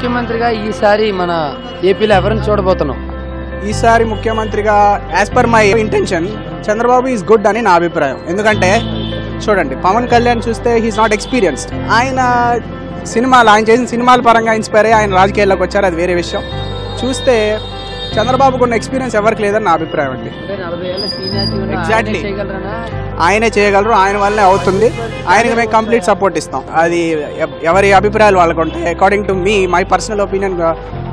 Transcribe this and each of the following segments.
ముఖ్యమంత్రిగా ఈసారి మన ఏపీలో ఎవరిని చూడబోతున్నాం? ఈసారి ముఖ్యమంత్రిగా as per my intention Chandrababu is good అని నా అభిప్రాయం. ఎందుకంటే చూడండి పవన్ కళ్యాణ్ చూస్తే హీస్ నాట్ ఎక్స్పీరియన్స్డ్ ఆయన సినిమాలు ఆయన చేసిన సినిమాల పరంగా ఇన్స్పైర్ అయ్యి ఆయన రాజకీయాల్లోకి వచ్చారు అది వేరే విషయం. చూస్తే చంద్రబాబుకు ఉన్న ఎక్స్పీరియన్స్ ఎవరికి లేదని నా అభిప్రాయం అండి. అంటే ఆయనే చేయగలరు ఆయన వల్లనే అవుతుంది. ఆయనకి మేము కంప్లీట్ సపోర్ట్ ఇస్తాం. అది ఎవ- ఎవరి అభిప్రాయాలు వాళ్ళకు ఉంటాయి according to me my personal opinion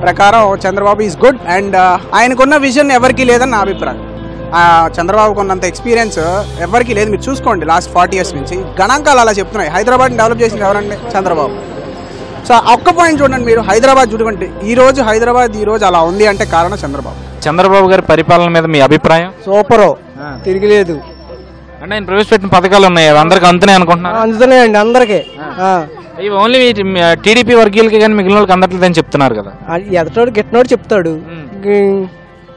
ప్రకారం చంద్రబాబు ఈజ్ గుడ్ అండ్ ఆయనకున్న విజన్ ఎవరికి లేదని నా అభిప్రాయం. ఆ, చంద్రబాబుకు ఉన్నంత ఎక్స్పీరియన్స్ ఎవరికి లేదు. మీరు చూసుకోండి లాస్ట్ ఫార్టీ ఇయర్స్ నుంచి. గణాంకాలు అలా చెప్తున్నాయి. హైదరాబాద్ డెవలప్ చేసింది ఎవరండి? చంద్రబాబు. సో ఒక్క పాయింట్ చూడండి మీరు. హైదరాబాద్ చూడండి ఈ రోజు హైదరాబాద్ ఈ రోజు అలా ఉంది అంటే కారణం చంద్రబాబు. చంద్రబాబు గారి పరిపాలన మీద మీ అభిప్రాయం? సూపరు. తిరిగిలేదు అంటే ఆయన ప్రవేశపెట్టిన పథకాలు ఉన్నాయి? అవి అందరికి అందుతున్నాయి అనుకుంటున్నారు? అందుతున్నాయండి అందరికి. ఇవి ఓన్లీ టీడీపీ వర్గీయులకి కానీ మిగిలిన వాళ్ళకి అందట్లేదని చెప్తున్నారు కదా. ఎదటోడు గిట్టనోడు చెప్తాడు.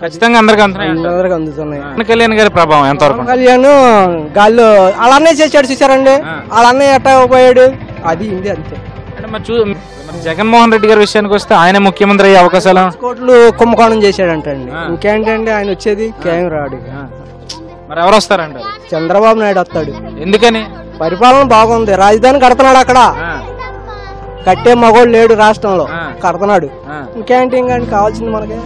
ఖచ్చితంగా అందరికి అందుతున్నాయి అంటారు. అందరికి అందుతున్నాయి. పవన్ కళ్యాణ్ గారి ప్రభావం ఎంతవరకు పవన్ కళ్యాణ్ గాల్లో అలానే చేశాడు చూసారండి అలానే ఎట్టా పోయాడు? అది ఇంది అంతే. అంటే మరి చూ మరి జగన్మోహన్ రెడ్డి గారి విషయానికి వస్తే ఆయన ముఖ్యమంత్రి అయ్యే అవకాశాలు? కోట్లు కుంభకోణం చేశాడంటండి. ఇంకేంటండి ఆయన వచ్చేది? కేం రాడు. మరి ఎవరు వస్తారంటారు? చంద్రబాబు నాయుడు వస్తాడు. ఎందుకని? పరిపాలన బాగుంది. రాజధాని కడుతున్నాడు అక్కడ. కట్టే మగోడు లేడు రాష్ట్రంలో. కడుతున్నాడు. ఇంకేంటి ఇంకా కావాల్సింది మనకి?